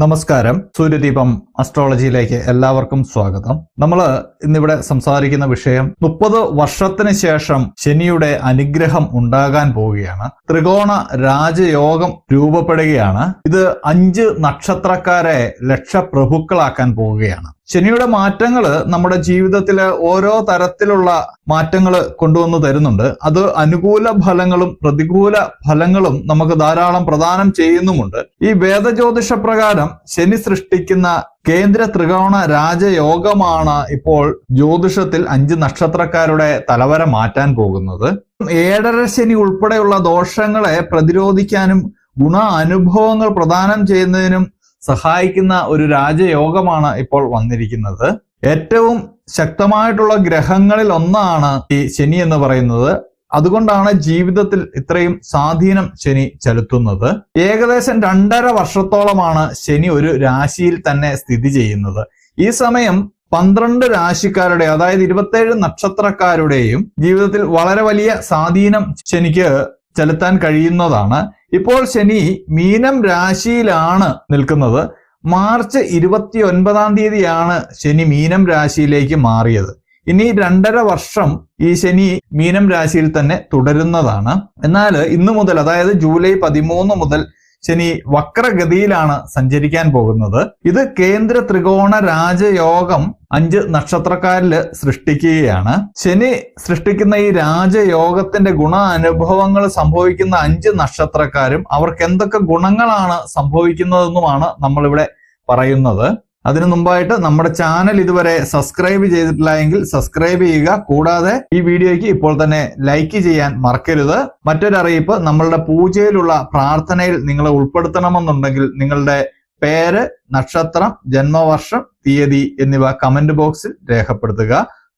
നമസ്കാരം. സൂര്യദീപം അസ്ട്രോളജിയിലേക്ക് എല്ലാവർക്കും സ്വാഗതം. നമ്മൾ ഇന്നിവിടെ സംസാരിക്കുന്ന വിഷയം മുപ്പത് വർഷത്തിന് ശേഷം ശനിയുടെ അനുഗ്രഹം ഉണ്ടാകാൻ പോവുകയാണ്. ത്രികോണ രാജയോഗം രൂപപ്പെടുകയാണ്. ഇത് അഞ്ച് നക്ഷത്രക്കാരെ ലക്ഷപ്രഭുക്കളാക്കാൻ പോവുകയാണ്. ശനിയുടെ മാറ്റങ്ങൾ നമ്മുടെ ജീവിതത്തിൽ ഓരോ തരത്തിലുള്ള മാറ്റങ്ങൾ കൊണ്ടുവന്ന് തരുന്നുണ്ട്. അത് അനുകൂല ഫലങ്ങളും പ്രതികൂല ഫലങ്ങളും നമുക്ക് ധാരാളം പ്രദാനം ചെയ്യുന്നുമുണ്ട്. ഈ വേദജ്യോതിഷ പ്രകാരം ശനി സൃഷ്ടിക്കുന്ന കേന്ദ്ര ത്രികോണ രാജയോഗമാണ് ഇപ്പോൾ ജ്യോതിഷത്തിൽ അഞ്ച് നക്ഷത്രക്കാരുടെ തലവര മാറ്റാൻ പോകുന്നത്. ഏഴര ശനി ഉൾപ്പെടെയുള്ള ദോഷങ്ങളെ പ്രതിരോധിക്കാനും ഗുണ അനുഭവങ്ങൾ പ്രദാനം ചെയ്യുന്നതിനും സഹായിക്കുന്ന ഒരു രാജയോഗമാണ് ഇപ്പോൾ വന്നിരിക്കുന്നത്. ഏറ്റവും ശക്തമായിട്ടുള്ള ഗ്രഹങ്ങളിൽ ഒന്നാണ് ഈ ശനി എന്ന് പറയുന്നത്. അതുകൊണ്ടാണ് ജീവിതത്തിൽ ഇത്രയും സ്വാധീനം ശനി ചെലുത്തുന്നത്. ഏകദേശം രണ്ടര വർഷത്തോളമാണ് ശനി ഒരു രാശിയിൽ തന്നെ സ്ഥിതി ചെയ്യുന്നത്. ഈ സമയം പന്ത്രണ്ട് രാശിക്കാരുടെ അതായത് ഇരുപത്തേഴ് നക്ഷത്രക്കാരുടെയും ജീവിതത്തിൽ വളരെ വലിയ സ്വാധീനം ശനിക്ക് ചെലുത്താൻ കഴിയുന്നതാണ്. ഇപ്പോൾ ശനി മീനം രാശിയിലാണ് നിൽക്കുന്നത്. മാർച്ച് ഇരുപത്തി ഒൻപതാം തീയതിയാണ് ശനി മീനം രാശിയിലേക്ക് മാറിയത്. ഇനി രണ്ടര വർഷം ഈ ശനി മീനം രാശിയിൽ തന്നെ തുടരുന്നതാണ്. എന്നാൽ ഇന്നു മുതൽ അതായത് ജൂലൈ പതിമൂന്ന് മുതൽ ശനി വക്രഗതിയിലാണ് സഞ്ചരിക്കാൻ പോകുന്നത്. ഇത് കേന്ദ്ര ത്രികോണ രാജയോഗം അഞ്ച് നക്ഷത്രക്കാരിൽ സൃഷ്ടിക്കുകയാണ്. ശനി സൃഷ്ടിക്കുന്ന ഈ രാജയോഗത്തിന്റെ ഗുണ അനുഭവങ്ങൾ സംഭവിക്കുന്ന അഞ്ച് നക്ഷത്രക്കാരും അവർക്ക് എന്തൊക്കെ ഗുണങ്ങളാണ് സംഭവിക്കുന്നതെന്നുമാണ് നമ്മളിവിടെ പറയുന്നത്. അതിനു മുമ്പായിട്ട് നമ്മുടെ ചാനൽ ഇതുവരെ സബ്സ്ക്രൈബ് ചെയ്തിട്ടില്ല എങ്കിൽ സബ്സ്ക്രൈബ് ചെയ്യുക. കൂടാതെ ഈ വീഡിയോയ്ക്ക് ഇപ്പോൾ തന്നെ ലൈക്ക് ചെയ്യാൻ മറക്കരുത്. മറ്റൊരറിയിപ്പ് നമ്മളുടെ പൂജയിലുള്ള പ്രാർത്ഥനയിൽ നിങ്ങളെ ഉൾപ്പെടുത്തണമെന്നുണ്ടെങ്കിൽ നിങ്ങളുടെ പേര് നക്ഷത്രം ജന്മവർഷം തീയതി എന്നിവ കമന്റ് ബോക്സിൽ രേഖപ്പെടുത്തുക.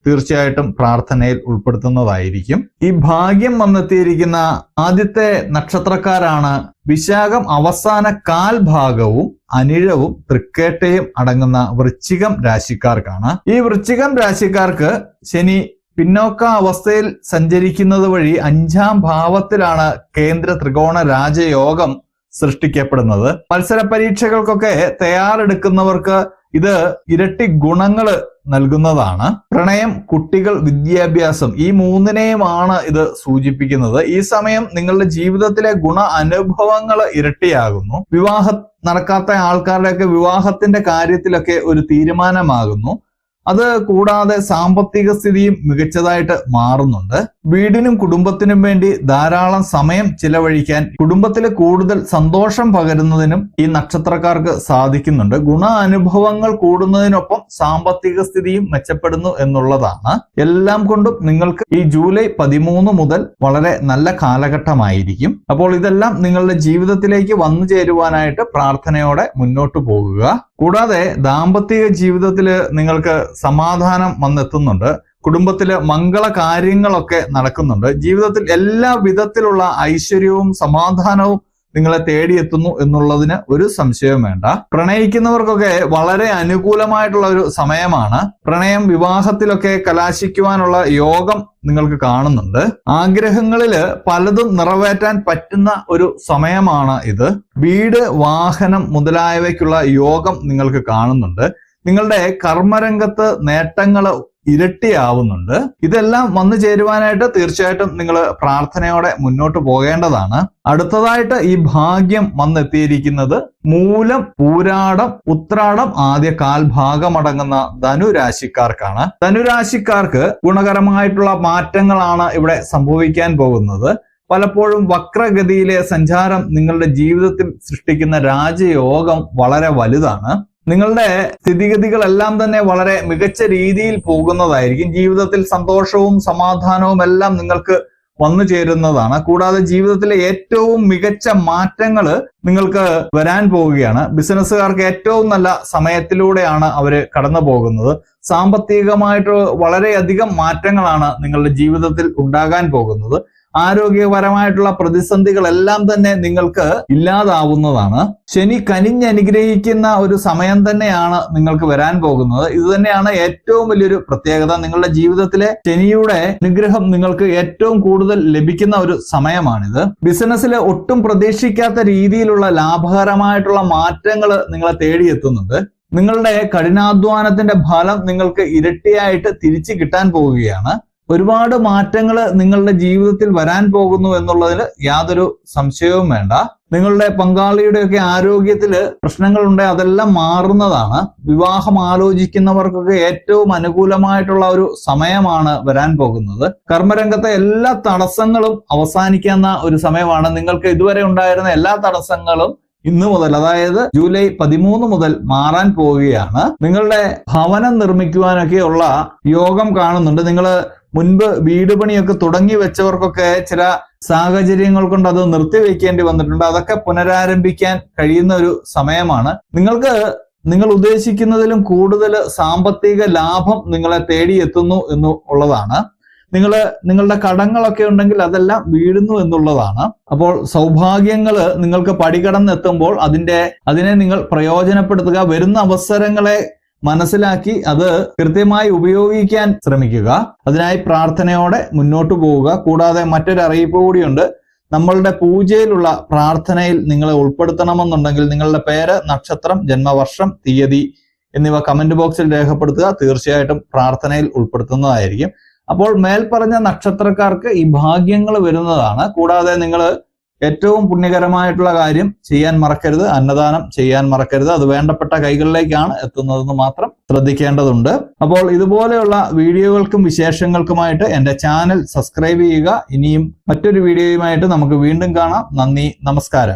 തീർച്ചയായിട്ടും പ്രാർത്ഥനയിൽ ഉൾപ്പെടുത്തുന്നതായിരിക്കും. ഈ ഭാഗ്യം വന്നെത്തിയിരിക്കുന്ന ആദ്യത്തെ നക്ഷത്രക്കാരാണ് വിശാഖം. അവസാന കാൽ ഭാഗവും അനിഴവും തൃക്കേട്ടയും അടങ്ങുന്ന വൃശ്ചികം രാശിക്കാർക്കാണ്. ഈ വൃശ്ചികം രാശിക്കാർക്ക് ശനി പിന്നോക്ക അവസ്ഥയിൽ സഞ്ചരിക്കുന്നത് വഴി അഞ്ചാം ഭാവത്തിലാണ് കേന്ദ്ര ത്രികോണ രാജയോഗം സൃഷ്ടിക്കപ്പെടുന്നത്. മത്സര പരീക്ഷകൾക്കൊക്കെ തയ്യാറെടുക്കുന്നവർക്ക് ഇത് ഇരട്ടി ഗുണങ്ങൾ നൽകുന്നതാണ്. പ്രണയം കുട്ടികൾ വിദ്യാഭ്യാസം ഈ മൂന്നിനെയുമാണ് ഇത് സൂചിപ്പിക്കുന്നത്. ഈ സമയം നിങ്ങളുടെ ജീവിതത്തിലെ ഗുണ അനുഭവങ്ങൾ ഇരട്ടിയാകുന്നു. വിവാഹ നടക്കാത്ത ആൾക്കാരുടെയൊക്കെ വിവാഹത്തിന്റെ കാര്യത്തിലൊക്കെ ഒരു തീരുമാനമാകുന്നു. അത് കൂടാതെ സാമ്പത്തിക സ്ഥിതിയും മികച്ചതായിട്ട് മാറുന്നുണ്ട്. വീടിനും കുടുംബത്തിനും വേണ്ടി ധാരാളം സമയം ചിലവഴിക്കാൻ കുടുംബത്തിൽ കൂടുതൽ സന്തോഷം പകരുന്നതിനും ഈ നക്ഷത്രക്കാർക്ക് സാധിക്കുന്നുണ്ട്. ഗുണ അനുഭവങ്ങൾ കൂടുന്നതിനൊപ്പം സാമ്പത്തിക സ്ഥിതിയും മെച്ചപ്പെടുന്നു എന്നുള്ളതാണ്. എല്ലാം കൊണ്ടും നിങ്ങൾക്ക് ഈ ജൂലൈ പതിമൂന്ന് മുതൽ വളരെ നല്ല കാലഘട്ടമായിരിക്കും. അപ്പോൾ ഇതെല്ലാം നിങ്ങളുടെ ജീവിതത്തിലേക്ക് വന്നു ചേരുവാനായിട്ട് പ്രാർത്ഥനയോടെ മുന്നോട്ട് പോകുക. കൂടാതെ ദാമ്പത്തിക ജീവിതത്തിൽ നിങ്ങൾക്ക് സമാധാനം വന്നെത്തുന്നുണ്ട്. കുടുംബത്തിലെ മംഗള കാര്യങ്ങളൊക്കെ നടക്കുന്നുണ്ട്. ജീവിതത്തിൽ എല്ലാ വിധത്തിലുള്ള ഐശ്വര്യവും സമാധാനവും നിങ്ങളെ തേടിയെത്തുന്നു എന്നുള്ളതിന് ഒരു സംശയവും വേണ്ട. പ്രണയിക്കുന്നവർക്കൊക്കെ വളരെ അനുകൂലമായിട്ടുള്ള ഒരു സമയമാണ്. പ്രണയം വിവാഹത്തിലൊക്കെ കലാശിക്കുവാനുള്ള യോഗം നിങ്ങൾക്ക് കാണുന്നുണ്ട്. ആഗ്രഹങ്ങളിൽ പലതും നിറവേറ്റാൻ പറ്റുന്ന ഒരു സമയമാണ് ഇത്. വീട് വാഹനം മുതലായവയ്ക്കുള്ള യോഗം നിങ്ങൾക്ക് കാണുന്നുണ്ട്. നിങ്ങളുടെ കർമ്മരംഗത്ത് നേട്ടങ്ങൾ ഇരട്ടിയാവുന്നുണ്ട്. ഇതെല്ലാം വന്നു ചേരുവാനായിട്ട് തീർച്ചയായിട്ടും നിങ്ങൾ പ്രാർത്ഥനയോടെ മുന്നോട്ട് പോകേണ്ടതാണ്. അടുത്തതായിട്ട് ഈ ഭാഗ്യം വന്നെത്തിയിരിക്കുന്നത് മൂലം പൂരാടം ഉത്രാടം ആദ്യ കാൽഭാഗമടങ്ങുന്ന ധനുരാശിക്കാർക്കാണ്. ധനുരാശിക്കാർക്ക് ഗുണകരമായിട്ടുള്ള മാറ്റങ്ങളാണ് ഇവിടെ സംഭവിക്കാൻ പോകുന്നത്. പലപ്പോഴും വക്രഗതിയിലെ സഞ്ചാരം നിങ്ങളുടെ ജീവിതത്തിൽ സൃഷ്ടിക്കുന്ന രാജയോഗം വളരെ വലുതാണ്. നിങ്ങളുടെ സ്ഥിതിഗതികളെല്ലാം തന്നെ വളരെ മികച്ച രീതിയിൽ പോകുന്നതായിരിക്കും. ജീവിതത്തിൽ സന്തോഷവും സമാധാനവും എല്ലാം നിങ്ങൾക്ക് വന്നു ചേരുന്നതാണ്. കൂടാതെ ജീവിതത്തിലെ ഏറ്റവും മികച്ച മാറ്റങ്ങൾ നിങ്ങൾക്ക് വരാൻ പോവുകയാണ്. ബിസിനസ്സുകാർക്ക് ഏറ്റവും നല്ല സമയത്തിലൂടെയാണ് അവർ കടന്നു പോകുന്നത്. സാമ്പത്തികമായിട്ട് വളരെയധികം മാറ്റങ്ങളാണ് നിങ്ങളുടെ ജീവിതത്തിൽ ഉണ്ടാകാൻ പോകുന്നത്. ആരോഗ്യപരമായിട്ടുള്ള പ്രതിസന്ധികളെല്ലാം തന്നെ നിങ്ങൾക്ക് ഇല്ലാതാവുന്നതാണ്. ശനി കനിഞ്ഞനുഗ്രഹിക്കുന്ന ഒരു സമയം തന്നെയാണ് നിങ്ങൾക്ക് വരാൻ പോകുന്നത്. ഇത് തന്നെയാണ് ഏറ്റവും വലിയൊരു പ്രത്യേകത. നിങ്ങളുടെ ജീവിതത്തിലെ ശനിയുടെ അനുഗ്രഹം നിങ്ങൾക്ക് ഏറ്റവും കൂടുതൽ ലഭിക്കുന്ന ഒരു സമയമാണിത്. ബിസിനസ്സിൽ ഒട്ടും പ്രതീക്ഷിക്കാത്ത രീതിയിലുള്ള ലാഭകരമായിട്ടുള്ള മാറ്റങ്ങൾ നിങ്ങളെ തേടിയെത്തുന്നുണ്ട്. നിങ്ങളുടെ കഠിനാധ്വാനത്തിന്റെ ഫലം നിങ്ങൾക്ക് ഇരട്ടിയായിട്ട് തിരിച്ചു കിട്ടാൻ പോവുകയാണ്. ഒരുപാട് മാറ്റങ്ങൾ നിങ്ങളുടെ ജീവിതത്തിൽ വരാൻ പോകുന്നു എന്നുള്ളതിൽ യാതൊരു സംശയവും വേണ്ട. നിങ്ങളുടെ പങ്കാളിയുടെയൊക്കെ ആരോഗ്യത്തിൽ പ്രശ്നങ്ങളുണ്ട് അതെല്ലാം മാറുന്നതാണ്. വിവാഹം ആലോചിക്കുന്നവർക്കൊക്കെ ഏറ്റവും അനുകൂലമായിട്ടുള്ള ഒരു സമയമാണ് വരാൻ പോകുന്നത്. കർമ്മരംഗത്തെ എല്ലാ തടസ്സങ്ങളും അവസാനിക്കുന്ന ഒരു സമയമാണ്. നിങ്ങൾക്ക് ഇതുവരെ ഉണ്ടായിരുന്ന എല്ലാ തടസ്സങ്ങളും ഇന്നു മുതൽ അതായത് ജൂലൈ പതിമൂന്ന് മുതൽ മാറാൻ പോവുകയാണ്. നിങ്ങളുടെ ഭവനം നിർമ്മിക്കുവാനൊക്കെയുള്ള യോഗം കാണുന്നുണ്ട്. നിങ്ങൾ മുൻപ് വീട് പണിയൊക്കെ തുടങ്ങി വെച്ചവർക്കൊക്കെ ചില സാഹചര്യങ്ങൾ കൊണ്ട് അത് നിർത്തിവെക്കേണ്ടി വന്നിട്ടുണ്ട്. അതൊക്കെ പുനരാരംഭിക്കാൻ കഴിയുന്ന ഒരു സമയമാണ്. നിങ്ങൾക്ക് നിങ്ങൾ ഉദ്ദേശിക്കുന്നതിലും കൂടുതൽ സാമ്പത്തിക ലാഭം നിങ്ങളെ തേടിയെത്തുന്നു എന്ന് ഉള്ളതാണ്. നിങ്ങൾ നിങ്ങളുടെ കടങ്ങളൊക്കെ ഉണ്ടെങ്കിൽ അതെല്ലാം വീഴുന്നു എന്നുള്ളതാണ്. അപ്പോൾ സൗഭാഗ്യങ്ങൾ നിങ്ങൾക്ക് പടികടന്നെത്തുമ്പോൾ അതിന്റെ അതിനെ നിങ്ങൾ പ്രയോജനപ്പെടുത്തുക വരുന്ന അവസരങ്ങളെ മനസ്സിലാക്കി അത് കൃത്യമായി ഉപയോഗിക്കാൻ ശ്രമിക്കുക. അതിനായി പ്രാർത്ഥനയോടെ മുന്നോട്ട് പോവുക. കൂടാതെ മറ്റൊരു അറിയിപ്പ് കൂടിയുണ്ട്. നമ്മളുടെ പൂജയിലുള്ള പ്രാർത്ഥനയിൽ നിങ്ങളെ ഉൾപ്പെടുത്തണമെന്നുണ്ടെങ്കിൽ നിങ്ങളുടെ പേര് നക്ഷത്രം ജന്മവർഷം തീയതി എന്നിവ കമന്റ് ബോക്സിൽ രേഖപ്പെടുത്തുക. തീർച്ചയായിട്ടും പ്രാർത്ഥനയിൽ ഉൾപ്പെടുത്തുന്നതായിരിക്കും. അപ്പോൾ മേൽപ്പറഞ്ഞ നക്ഷത്രക്കാർക്ക് ഈ ഭാഗ്യങ്ങൾ വരുന്നതാണ്. കൂടാതെ നിങ്ങൾ ഏറ്റവും പുണ്യകരമായിട്ടുള്ള കാര്യം ചെയ്യാൻ മറക്കരുത് അന്നദാനം ചെയ്യാൻ മറക്കരുത്. അത് വേണ്ടപ്പെട്ട കൈകളിലേക്കാണ് എത്തുന്നതെന്ന് മാത്രം ശ്രദ്ധിക്കേണ്ടതുണ്ട്. അപ്പോൾ ഇതുപോലെയുള്ള വീഡിയോകൾക്കും വിശേഷങ്ങൾക്കുമായിട്ട് എന്റെ ചാനൽ സബ്സ്ക്രൈബ് ചെയ്യുക. ഇനിയും മറ്റൊരു വീഡിയോയുമായിട്ട് നമുക്ക് വീണ്ടും കാണാം. നന്ദി നമസ്കാരം.